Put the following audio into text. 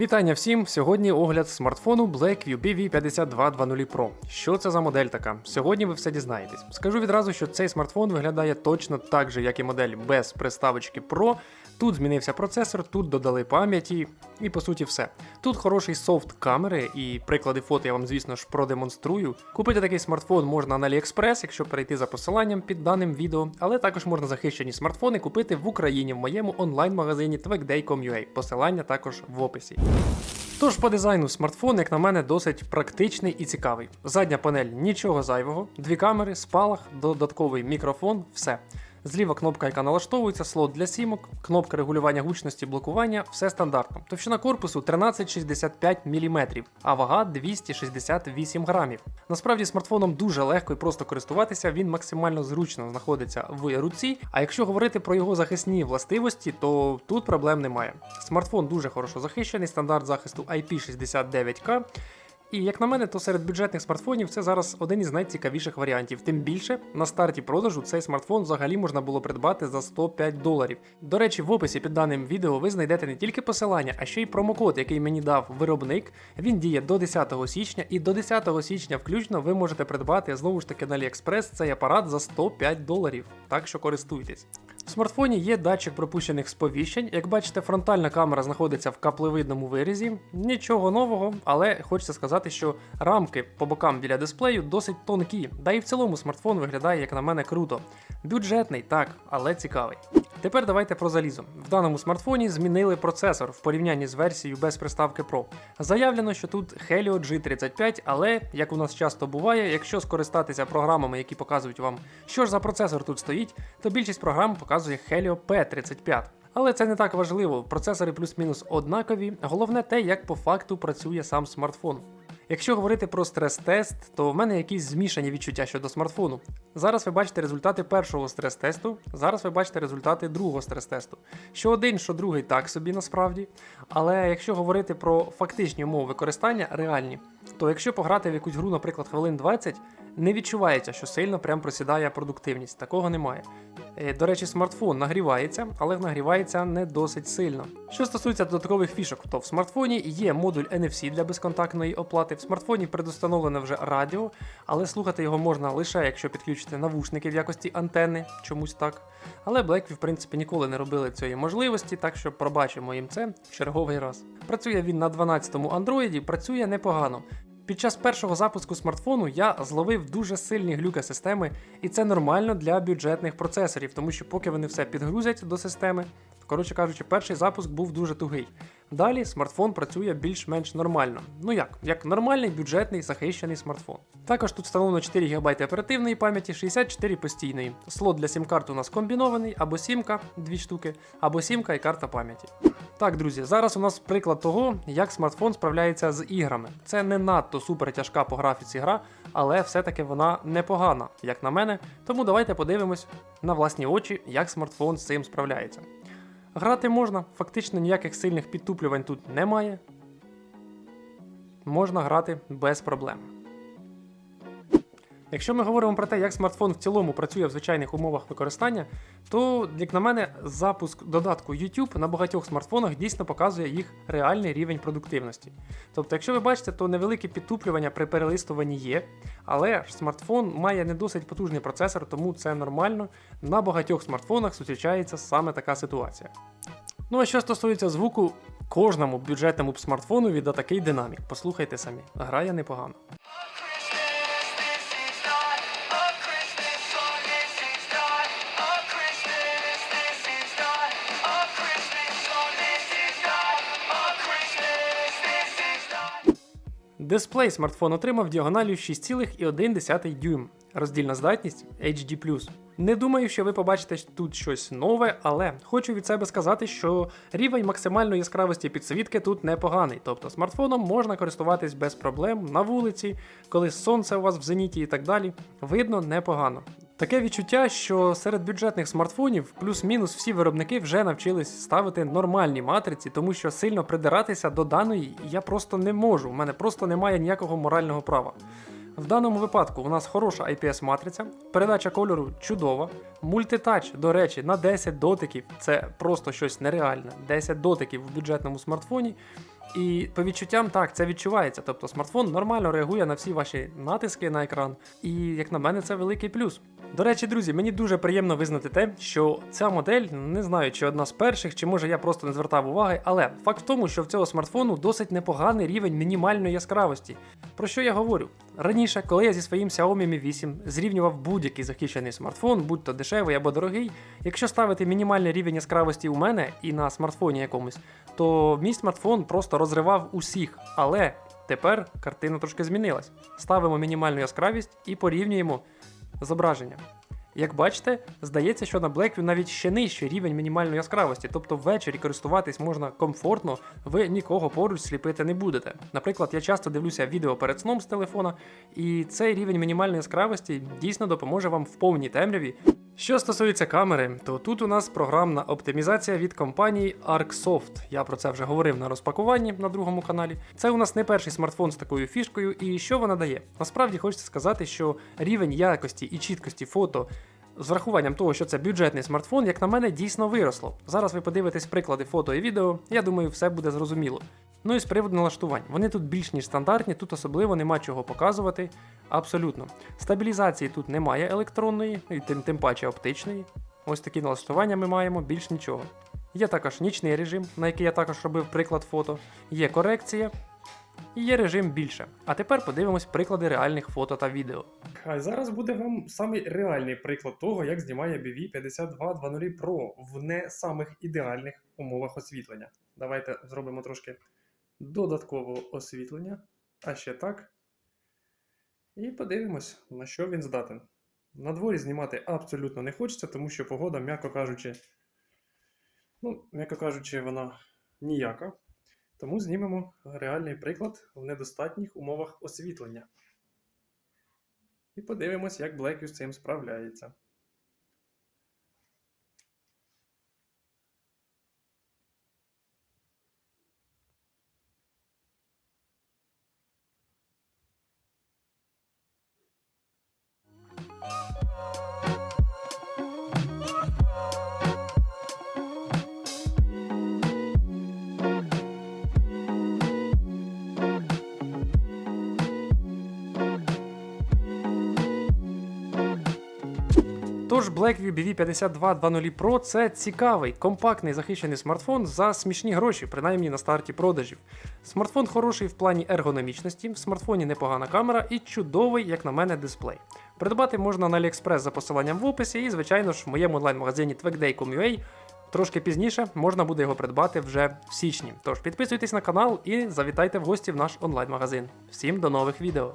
Вітання всім! Сьогодні огляд смартфону Blackview BV5220 Pro. Що це за модель така? Сьогодні ви все дізнаєтесь. Скажу відразу, що цей смартфон виглядає точно так же, як і модель без приставочки Pro. Тут змінився процесор, тут додали пам'яті, і по суті все. Тут хороший софт камери, і приклади фото я вам, звісно ж, продемонструю. Купити такий смартфон можна на AliExpress, якщо перейти за посиланням під даним відео, але також можна захищені смартфони купити в Україні в моєму онлайн-магазині twegday.com.ua. Посилання також в описі. Тож по дизайну смартфон, як на мене, досить практичний і цікавий. Задня панель нічого зайвого, дві камери, спалах, додатковий мікрофон, все. Зліва кнопка, яка налаштовується, слот для сімок, кнопка регулювання гучності блокування, все стандартно. Товщина корпусу 1365 мм, а вага 268 грамів. Насправді смартфоном дуже легко і просто користуватися, він максимально зручно знаходиться в руці. А якщо говорити про його захисні властивості, то тут проблем немає. Смартфон дуже хорошо захищений, стандарт захисту IP69K. І як на мене, то серед бюджетних смартфонів це зараз один із найцікавіших варіантів. Тим більше на старті продажу цей смартфон взагалі можна було придбати за 105 доларів. До речі, в описі під даним відео ви знайдете не тільки посилання, а ще й промокод, який мені дав виробник. Він діє до 10 січня, і до 10 січня включно ви можете придбати знову ж таки на AliExpress цей апарат за 105 доларів. Так що користуйтесь. В смартфоні є датчик пропущених сповіщень. Як бачите, фронтальна камера знаходиться в каплевидному вирізі. Нічого нового, але хочеться сказати, що рамки по бокам біля дисплею досить тонкі. Да і в цілому смартфон виглядає, як на мене, круто. Бюджетний, так, але цікавий. Тепер давайте про залізо. В даному смартфоні змінили процесор в порівнянні з версією без приставки Pro. Заявлено, що тут Helio G35, але як у нас часто буває, якщо скористатися програмами, які показують вам, що ж за процесор тут стоїть, то більшість програм показує Helio P35. Але це не так важливо, процесори плюс-мінус однакові, головне те, як по факту працює сам смартфон. Якщо говорити про стрес-тест, то в мене якісь змішані відчуття щодо смартфону. Зараз ви бачите результати першого стрес-тесту, зараз ви бачите результати другого стрес-тесту. Що один, що другий так собі насправді. Але якщо говорити про фактичні умови використання, реальні, то якщо пограти в якусь гру, наприклад, хвилин 20, не відчувається, що сильно прям просідає продуктивність. Такого немає. Е, До речі, смартфон нагрівається, але нагрівається не досить сильно. Що стосується додаткових фішок, то в смартфоні є модуль NFC для безконтактної оплати. В смартфоні предустановлене вже радіо, але слухати його можна лише якщо підключити навушники в якості антени, чомусь так. Але Blackview, в принципі, ніколи не робили цієї можливості, так що пробачимо їм це в черговий раз. Працює він на 12-му Android, працює непогано. Під час першого запуску смартфону я зловив дуже сильні глюки системи, і це нормально для бюджетних процесорів, тому що поки вони все підгрузять до системи, коротше кажучи, перший запуск був дуже тугий. Далі смартфон працює більш-менш нормально. Ну як, як нормальний бюджетний захищений смартфон. Також тут встановлено 4 ГБ оперативної пам'яті, 64 постійної. Слот для сім-карт у нас комбінований, або сімка, дві штуки, або сімка і карта пам'яті. Так, друзі, зараз у нас приклад того, як смартфон справляється з іграми. Це не надто супер тяжка по графіці гра, але все-таки вона непогана, як на мене. Тому давайте подивимось на власні очі, як смартфон з цим справляється. Грати можна, фактично ніяких сильних підтуплювань тут немає. Можна грати без проблем. Якщо ми говоримо про те, як смартфон в цілому працює в звичайних умовах використання, то, як на мене, запуск додатку YouTube на багатьох смартфонах дійсно показує їх реальний рівень продуктивності. Тобто, якщо ви бачите, то невелике підтуплювання при перелистуванні є, але ж смартфон має не досить потужний процесор, тому це нормально. На багатьох смартфонах зустрічається саме така ситуація. Ну а що стосується звуку, кожному бюджетному смартфону відда такий динамік. Послухайте самі, грає непогано. Дисплей смартфон отримав діагоналю 6,1 дюйм. Роздільна здатність HD+. Не думаю, що ви побачите тут щось нове, але хочу від себе сказати, що рівень максимальної яскравості підсвітки тут непоганий. Тобто смартфоном можна користуватись без проблем на вулиці, коли сонце у вас в зеніті і так далі. Видно непогано. Таке відчуття, що серед бюджетних смартфонів плюс-мінус всі виробники вже навчились ставити нормальні матриці, тому що сильно придиратися до даної я просто не можу. У мене просто немає ніякого морального права. В даному випадку у нас хороша IPS-матриця, передача кольору чудова, мультитач, до речі, на 10 дотиків це просто щось нереальне. 10 дотиків в бюджетному смартфоні. І по відчуттям так, це відчувається. Тобто смартфон нормально реагує на всі ваші натиски на екран. І як на мене, це великий плюс. До речі, друзі, мені дуже приємно визнати те, що ця модель не знаю, чи одна з перших, чи може я просто не звертав уваги, але факт в тому, що в цього смартфону досить непоганий рівень мінімальної яскравості. Про що я говорю? Раніше, коли я зі своїм Xiaomi Mi 8 зрівнював будь-який захищений смартфон, будь то дешевий або дорогий, якщо ставити мінімальний рівень яскравості у мене і на смартфоні якомусь, то мій смартфон просто розривав усіх. Але тепер картина трошки змінилась. Ставимо мінімальну яскравість і порівнюємо зображення. Як бачите, здається, що на Blackview навіть ще нижчий рівень мінімальної яскравості, тобто ввечері користуватись можна комфортно, ви нікого поруч сліпити не будете. Наприклад, я часто дивлюся відео перед сном з телефона, і цей рівень мінімальної яскравості дійсно допоможе вам в повній темряві. Що стосується камери, то тут у нас програмна оптимізація від компанії ArcSoft. Я про це вже говорив на розпакуванні на другому каналі. Це у нас не перший смартфон з такою фішкою, і що вона дає? Насправді хочеться сказати, що рівень якості і чіткості фото з врахуванням того, що це бюджетний смартфон, як на мене, дійсно виросло. Зараз ви подивитесь приклади фото і відео, я думаю, все буде зрозуміло. Ну і з приводу налаштувань. Вони тут більш ніж стандартні, тут особливо нема чого показувати. Абсолютно. Стабілізації тут немає електронної, і тим, тим паче оптичної. Ось такі налаштування ми маємо, більш нічого. Є також нічний режим, на який я також робив приклад фото, є корекція, і є режим більше. А тепер подивимось приклади реальних фото та відео. А зараз буде вам самий реальний приклад того, як знімає BV 5220 Pro в не самих ідеальних умовах освітлення. Давайте зробимо трошки додаткового освітлення, а ще так. І подивимось, на що він здатен. На дворі знімати абсолютно не хочеться, тому що погода, м'яко кажучи, ну, м'яко кажучи, вона ніяка. Тому знімемо реальний приклад в недостатніх умовах освітлення. І подивимось, як Blackview з цим справляється. Тож Blackview BV5220 Pro це цікавий, компактний захищений смартфон за смішні гроші, принаймні на старті продажів. Смартфон хороший в плані ергономічності, в смартфоні непогана камера і чудовий, як на мене, дисплей. Придбати можна на AliExpress за посиланням в описі, і, звичайно ж, в моєму онлайн-магазині Twagday.com.ua Трошки пізніше можна буде його придбати вже в січні. Тож підписуйтесь на канал і завітайте в гості в наш онлайн-магазин. Всім до нових відео!